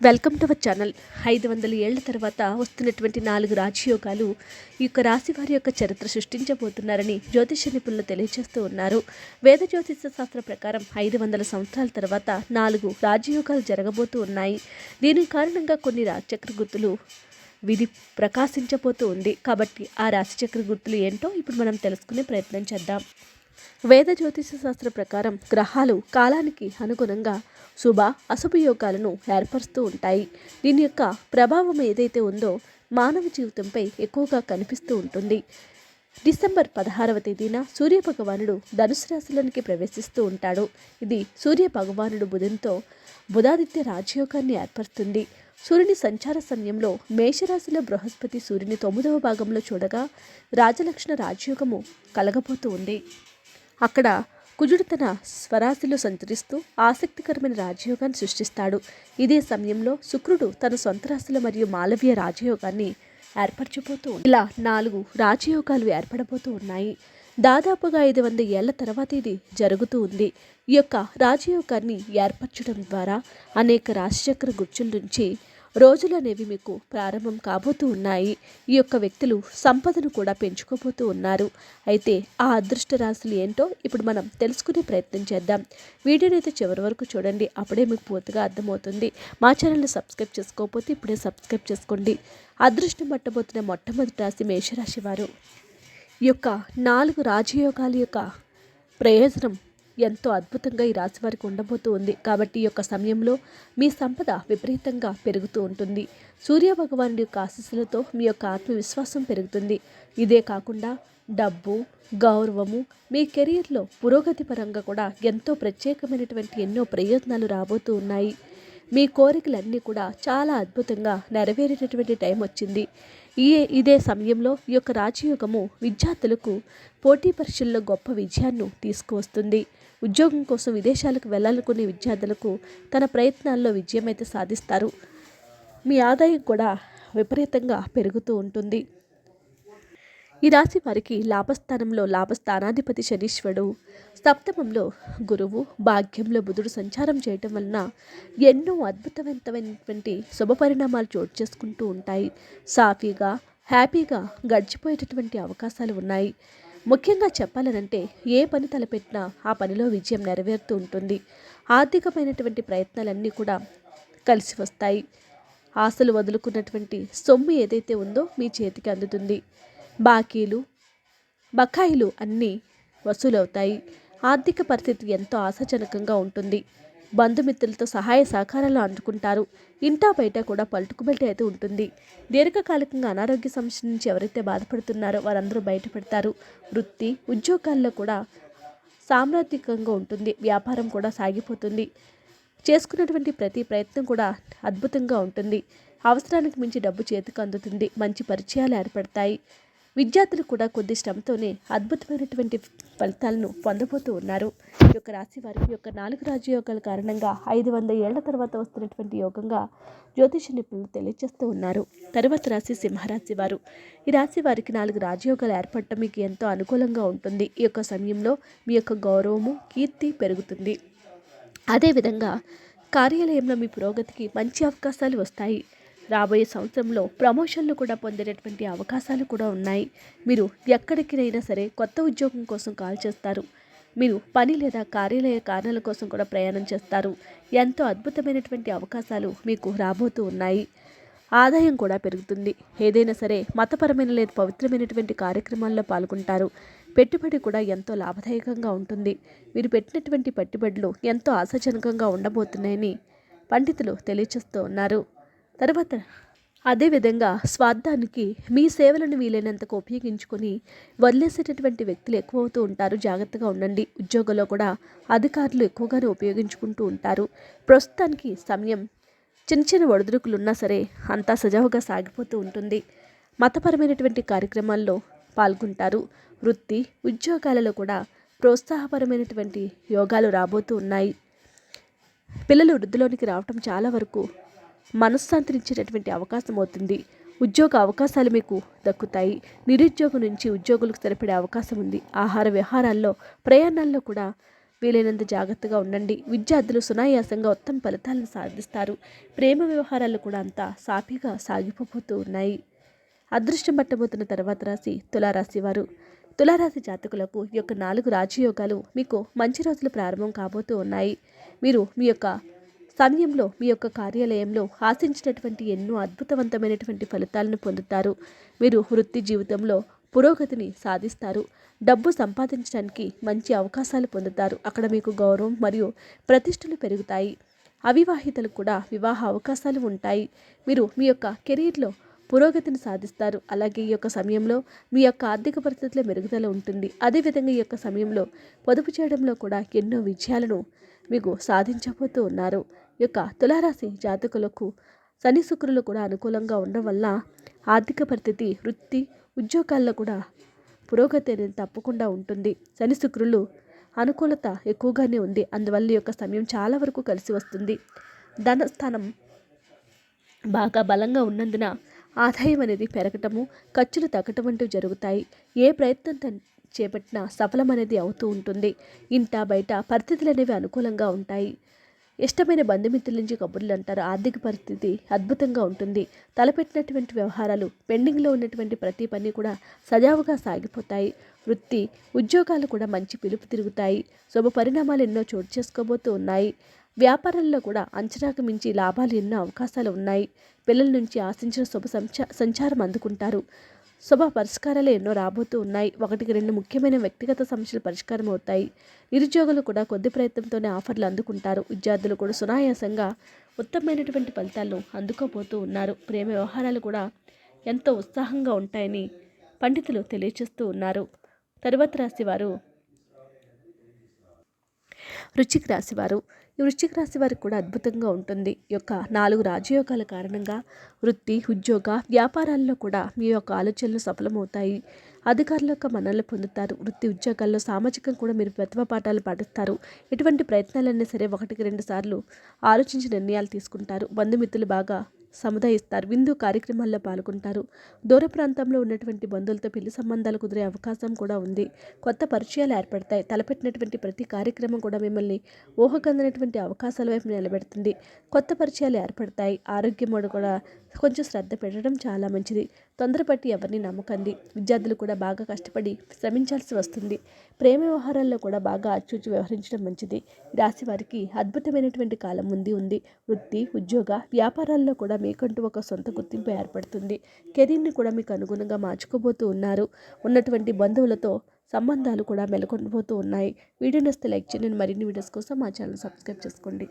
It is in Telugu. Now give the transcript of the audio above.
Welcome to our channel. ఐదు వందల ఏళ్ళ తర్వాత వస్తున్నటువంటి నాలుగు రాజయోగాలు ఈ యొక్క రాశి వారి యొక్క చరిత్ర సృష్టించబోతున్నారని జ్యోతిష నిపుణులు తెలియజేస్తూ ఉన్నారు. వేద జ్యోతిష శాస్త్ర ప్రకారం ఐదు వందల సంవత్సరాల తర్వాత నాలుగు రాజయోగాలు జరగబోతూ ఉన్నాయి. దీని కారణంగా కొన్ని రాజచక్ర గుర్తులు విధి ప్రకాశించబోతూ ఉంది. కాబట్టి ఆ రాశిచక్ర గుర్తులు ఏంటో ఇప్పుడు మనం తెలుసుకునే ప్రయత్నం చేద్దాం. వేద జ్యోతిష శాస్త్ర ప్రకారం గ్రహాలు కాలానికి అనుగుణంగా శుభ అశుభయోగాలను ఏర్పరుస్తూ ఉంటాయి. దీని యొక్క ప్రభావం ఏదైతే ఉందో మానవ జీవితంపై ఎక్కువగా కనిపిస్తూ ఉంటుంది. డిసెంబర్ పదహారవ తేదీన సూర్య భగవానుడు ధనుసు రాశిలోనికి ప్రవేశిస్తూ ఉంటాడు. ఇది సూర్య భగవానుడు బుధంతో బుధాదిత్య రాజయోగాన్ని ఏర్పరుస్తుంది. సూర్యుని సంచార సమయంలో మేషరాశిలో బృహస్పతి సూర్యుని తొమ్మిదవ భాగంలో చూడగా రాజలక్షణ రాజయోగము కలగబోతూ ఉంది. అక్కడ కుజుడు తన స్వరాశిలో సంచరిస్తూ ఆసక్తికరమైన రాజయోగాన్ని సృష్టిస్తాడు. ఇదే సమయంలో శుక్రుడు తన సొంత రాశిలో మరియు మాలవీయ రాజయోగాన్ని ఏర్పరచబోతూ ఇలా నాలుగు రాజయోగాలు ఏర్పడబోతూ ఉన్నాయి. దాదాపుగా ఐదు వంద ఏళ్ళ తర్వాత ఇది జరుగుతూ ఉంది. ఈ యొక్క రాజయోగాన్ని ఏర్పరచడం ద్వారా అనేక రాశిచక్ర గుర్చుల నుంచి రోజులు అనేవి మీకు ప్రారంభం కాబోతూ ఉన్నాయి. ఈ యొక్క వ్యక్తులు సంపదను కూడా పెంచుకోబోతూ ఉన్నారు. అయితే ఆ అదృష్ట రాశులు ఏంటో ఇప్పుడు మనం తెలుసుకునే ప్రయత్నం చేద్దాం. వీడియోని అయితే చివరి వరకు చూడండి. అప్పుడే మీకు పూర్తిగా అర్థమవుతుంది. మా ఛానల్ని సబ్స్క్రైబ్ చేసుకోకపోతే ఇప్పుడే సబ్స్క్రైబ్ చేసుకోండి. అదృష్టం పట్టబోతున్న మొట్టమొదటి రాశి మేషరాశి వారు. ఈ యొక్క నాలుగు రాజయోగాల యొక్క ప్రయోజనం ఎంతో అద్భుతంగా ఈ రాశి వారికి ఉండబోతూ ఉంది కాబట్టి ఈ యొక్క సమయంలో మీ సంపద విపరీతంగా పెరుగుతూ ఉంటుంది. సూర్య భగవానుడి యొక్క ఆశీస్సులతో మీ యొక్క ఆత్మవిశ్వాసం పెరుగుతుంది. ఇదే కాకుండా డబ్బు గౌరవము మీ కెరీర్లో పురోగతి పరంగా కూడా ఎంతో ప్రత్యేకమైనటువంటి ఎన్నో ప్రయోజనాలు రాబోతూ ఉన్నాయి. మీ కోరికలన్నీ కూడా చాలా అద్భుతంగా నెరవేరేటటువంటి టైం వచ్చింది. ఈ ఇదే సమయంలో ఈ యొక్క రాజయోగము విద్యార్థులకు పోటీ పరీక్షల్లో గొప్ప విజయాన్ని తీసుకువస్తుంది. ఉద్యోగం కోసం విదేశాలకు వెళ్ళాలనుకునే విద్యార్థులకు తన ప్రయత్నాల్లో విజయం అయితే సాధిస్తారు. మీ ఆదాయం కూడా విపరీతంగా పెరుగుతూ ఉంటుంది. ఈ రాశి వారికి లాభస్థానంలో లాభస్థానాధిపతి శనీశ్వరుడు. సప్తమంలో గురువు. భాగ్యంలో బుధుడు సంచారం చేయటం వలన ఎన్నో అద్భుతవంతమైనటువంటి శుభ పరిణామాలు చోటు చేసుకుంటూ ఉంటాయి. సాఫీగా హ్యాపీగా గడిచిపోయేటటువంటి అవకాశాలు ఉన్నాయి. ముఖ్యంగా చెప్పాలనంటే ఏ పని తలపెట్టినా ఆ పనిలో విజయం నెరవేరుతూ ఉంటుంది. ఆర్థికమైనటువంటి ప్రయత్నాలన్నీ కూడా కలిసి వస్తాయి. ఆశలు వదులుకున్నటువంటి సొమ్ము ఏదైతే ఉందో మీ చేతికి అందుతుంది. బాకీలు బకాయిలు అన్నీ వసూలవుతాయి. ఆర్థిక పరిస్థితి ఎంతో ఆశాజనకంగా ఉంటుంది. బంధుమిత్రులతో సహాయ సహకారాలు అందుకుంటారు. ఇంటా బయట కూడా పలుకుబెట్టి అయితే ఉంటుంది. దీర్ఘకాలికంగా అనారోగ్య సమస్య నుంచి ఎవరైతే బాధపడుతున్నారో వారందరూ బయటపడతారు వృత్తి ఉద్యోగాల్లో కూడా సామ్రాజ్యకంగా ఉంటుంది. వ్యాపారం కూడా సాగిపోతుంది. చేసుకున్నటువంటి ప్రతి ప్రయత్నం కూడా అద్భుతంగా ఉంటుంది. అవసరానికి మించి డబ్బు చేతికి అందుతుంది. మంచి పరిచయాలు ఏర్పడతాయి. విద్యార్థులు కూడా కొద్ది శ్రమతోనే అద్భుతమైనటువంటి ఫలితాలను పొందబోతూ ఉన్నారు. ఈ యొక్క రాశి వారికి యొక్క నాలుగు రాజయోగాల కారణంగా ఐదు వంద ఏళ్ళ తర్వాత వస్తున్నటువంటి యోగంగా జ్యోతిష నిపుణులు తెలియజేస్తూ ఉన్నారు. తర్వాత రాశి సింహరాశి వారు. ఈ రాశి వారికి నాలుగు రాజయోగాలు ఏర్పడటం మీకు ఎంతో అనుకూలంగా ఉంటుంది. ఈ యొక్క సమయంలో మీ యొక్క గౌరవము కీర్తి పెరుగుతుంది. అదేవిధంగా కార్యాలయంలో మీ పురోగతికి మంచి అవకాశాలు వస్తాయి. రాబోయే సంవత్సరంలో ప్రమోషన్లు కూడా పొందేటటువంటి అవకాశాలు కూడా ఉన్నాయి. మీరు ఎక్కడికినైనా సరే కొత్త ఉద్యోగం కోసం కాల్ చేస్తారు. మీరు పని లేదా కార్యాలయ కారణాల కోసం కూడా ప్రయాణం చేస్తారు. ఎంతో అద్భుతమైనటువంటి అవకాశాలు మీకు రాబోతూ ఉన్నాయి. ఆదాయం కూడా పెరుగుతుంది. ఏదైనా సరే మతపరమైన లేదా పవిత్రమైనటువంటి కార్యక్రమాల్లో పాల్గొంటారు. పెట్టుబడి కూడా ఎంతో లాభదాయకంగా ఉంటుంది. మీరు పెట్టినటువంటి పెట్టుబడులు ఎంతో ఆశాజనకంగా ఉండబోతున్నాయని పండితులు తెలియచేస్తూ ఉన్నారు. తర్వాత అదేవిధంగా స్వార్థానికి మీ సేవలను వీలైనంతకు ఉపయోగించుకొని వదిలేసేటటువంటి వ్యక్తులు ఎక్కువ అవుతూ ఉంటారు. జాగ్రత్తగా ఉండండి. ఉద్యోగంలో కూడా అధికారులు ఎక్కువగానే ఉపయోగించుకుంటూ ఉంటారు. ప్రస్తుతానికి సమయం చిన్న చిన్న ఒడిదుడుకులు ఉన్నా సరే అంతా సజావుగా సాగిపోతూ ఉంటుంది. మతపరమైనటువంటి కార్యక్రమాల్లో పాల్గొంటారు. వృత్తి ఉద్యోగాలలో కూడా ప్రోత్సాహపరమైనటువంటి యోగాలు రాబోతూ ఉన్నాయి. పిల్లలు వృద్ధిలోనికి రావటం చాలా వరకు మనశ్శాంతినిచ్చేటటువంటి అవకాశం అవుతుంది. ఉద్యోగ అవకాశాలు మీకు దక్కుతాయి. నిరుద్యోగం నుంచి ఉద్యోగులకు సరిపడే అవకాశం ఉంది. ఆహార వ్యవహారాల్లో ప్రయాణాల్లో కూడా వీలైనంత జాగ్రత్తగా ఉండండి. విద్యార్థులు సునాయాసంగా ఉత్తమ ఫలితాలను సాధిస్తారు. ప్రేమ వ్యవహారాలు కూడా అంతా సాఫీగా సాగిపోతూ ఉన్నాయి. అదృష్టం పట్టబోతున్న తర్వాత రాశి తులారాశి వారు. తులారాశి జాతకులకు ఈ యొక్క నాలుగు రాజయోగాలు మీకు మంచి రోజులు ప్రారంభం కాబోతూ ఉన్నాయి. మీరు మీ యొక్క సమయంలో మీ యొక్క కార్యాలయంలో ఆశించినటువంటి ఎన్నో అద్భుతవంతమైనటువంటి ఫలితాలను పొందుతారు. మీరు వృత్తి జీవితంలో పురోగతిని సాధిస్తారు. డబ్బు సంపాదించడానికి మంచి అవకాశాలు పొందుతారు. అక్కడ మీకు గౌరవం మరియు ప్రతిష్టలు పెరుగుతాయి. అవివాహితలు కూడా వివాహ అవకాశాలు ఉంటాయి. మీరు మీ యొక్క కెరీర్లో పురోగతిని సాధిస్తారు. అలాగే ఈ యొక్క సమయంలో మీ యొక్క ఆర్థిక పరిస్థితుల మెరుగుదల ఉంటుంది. అదేవిధంగా ఈ యొక్క సమయంలో పొదుపు చేయడంలో కూడా ఎన్నో విజయాలను మీకు సాధించబోతూ ఉన్నారు. యొక్క తులారాశి జాతకులకు శని శుక్రులు కూడా అనుకూలంగా ఉండడం వల్ల ఆర్థిక పరిస్థితి వృత్తి ఉద్యోగాల్లో కూడా పురోగతి అనేది తప్పకుండా ఉంటుంది. శని శుక్రులు అనుకూలత ఎక్కువగానే ఉంది. అందువల్ల యొక్క సమయం చాలా వరకు కలిసి వస్తుంది. ధనస్థానం బాగా బలంగా ఉన్నందున ఆదాయం అనేది పెరగటము ఖర్చులు తగ్గటం వంటివి జరుగుతాయి. ఏ ప్రయత్నం చేపట్టినా సఫలం అనేది అవుతూ ఉంటుంది. ఇంట బయట పరిస్థితులు అనేవి అనుకూలంగా ఉంటాయి. ఇష్టమైన బంధుమిత్రుల నుంచి కబుర్లు అంటారు. ఆర్థిక పరిస్థితి అద్భుతంగా ఉంటుంది. తలపెట్టినటువంటి వ్యవహారాలు పెండింగ్లో ఉన్నటువంటి ప్రతి పని కూడా సజావుగా సాగిపోతాయి. వృత్తి ఉద్యోగాలు కూడా మంచి పిలుపు తిరుగుతాయి. శుభ పరిణామాలు ఎన్నో చోటు చేసుకోబోతూ ఉన్నాయి. వ్యాపారంలో కూడా అంచనాకు మించి లాభాలు ఎన్నో అవకాశాలు ఉన్నాయి. పిల్లల నుంచి ఆశించిన శుభ సంచ సంచారం అందుకుంటారు. శుభ పరిష్కారాలు ఎన్నో రాబోతూ ఉన్నాయి. ఒకటికి రెండు ముఖ్యమైన వ్యక్తిగత సమస్యలు పరిష్కారం అవుతాయి. నిరుద్యోగులు కూడా కొద్ది ప్రయత్నంతోనే ఆఫర్లు అందుకుంటారు. విద్యార్థులు కూడా సునాయాసంగా ఉత్తమమైనటువంటి ఫలితాలను అందుకోబోతూ ఉన్నారు. ప్రేమ వ్యవహారాలు కూడా ఎంతో ఉత్సాహంగా ఉంటాయని పండితులు తెలియచేస్తూ ఉన్నారు. తరువాత రాశివారు రుచికి రాశివారు వృశ్చిక రాశి వారికి కూడా అద్భుతంగా ఉంటుంది. ఈ యొక్క నాలుగు రాజయోగాల కారణంగా వృత్తి ఉద్యోగ వ్యాపారాల్లో కూడా మీ యొక్క ఆలోచనలు సఫలమవుతాయి. అధికారుల యొక్క మన్ననలు పొందుతారు. వృత్తి ఉద్యోగాల్లో సామాజికంగా కూడా మీరు ప్రతిభ పాఠాలు పాటిస్తారు. ఎటువంటి ప్రయత్నాలైనా సరే ఒకటికి రెండు సార్లు ఆలోచించి నిర్ణయాలు తీసుకుంటారు. బంధుమిత్రులు బాగా సముదాయిస్తారు. విందు కార్యక్రమాల్లో పాల్గొంటారు. దూర ప్రాంతంలో ఉన్నటువంటి బంధువులతో పెళ్ళి సంబంధాలు కుదిరే అవకాశం కూడా ఉంది. కొత్త పరిచయాలు ఏర్పడతాయి. తలపెట్టినటువంటి ప్రతి కార్యక్రమం కూడా మిమ్మల్ని ఊహకందినటువంటి అవకాశాల వైపు నిలబెడుతుంది. కొత్త పరిచయాలు ఏర్పడతాయి. ఆరోగ్యం కూడా కొంచెం శ్రద్ధ పెట్టడం చాలా మంచిది. తొందరపట్టి ఎవరిని నమ్మకండి. విద్యార్థులు కూడా బాగా కష్టపడి శ్రమించాల్సి వస్తుంది. ప్రేమ వ్యవహారాల్లో కూడా బాగా అచ్చూచి వ్యవహరించడం మంచిది. రాశి వారికి అద్భుతమైనటువంటి కాలం ముందు ఉంది. వృత్తి ఉద్యోగ వ్యాపారాల్లో కూడా మీకంటూ ఒక సొంత గుర్తింపు ఏర్పడుతుంది. కెరీర్ని కూడా మీకు అనుగుణంగా మార్చుకోబోతూ ఉన్నారు. ఉన్నటువంటి బంధువులతో సంబంధాలు కూడా మెలకొండిపోతూ ఉన్నాయి. వీడియో నస్తే లైక్ చేయండి. మరిన్ని వీడియోస్ కోసం మా ఛానల్ సబ్స్క్రైబ్ చేసుకోండి.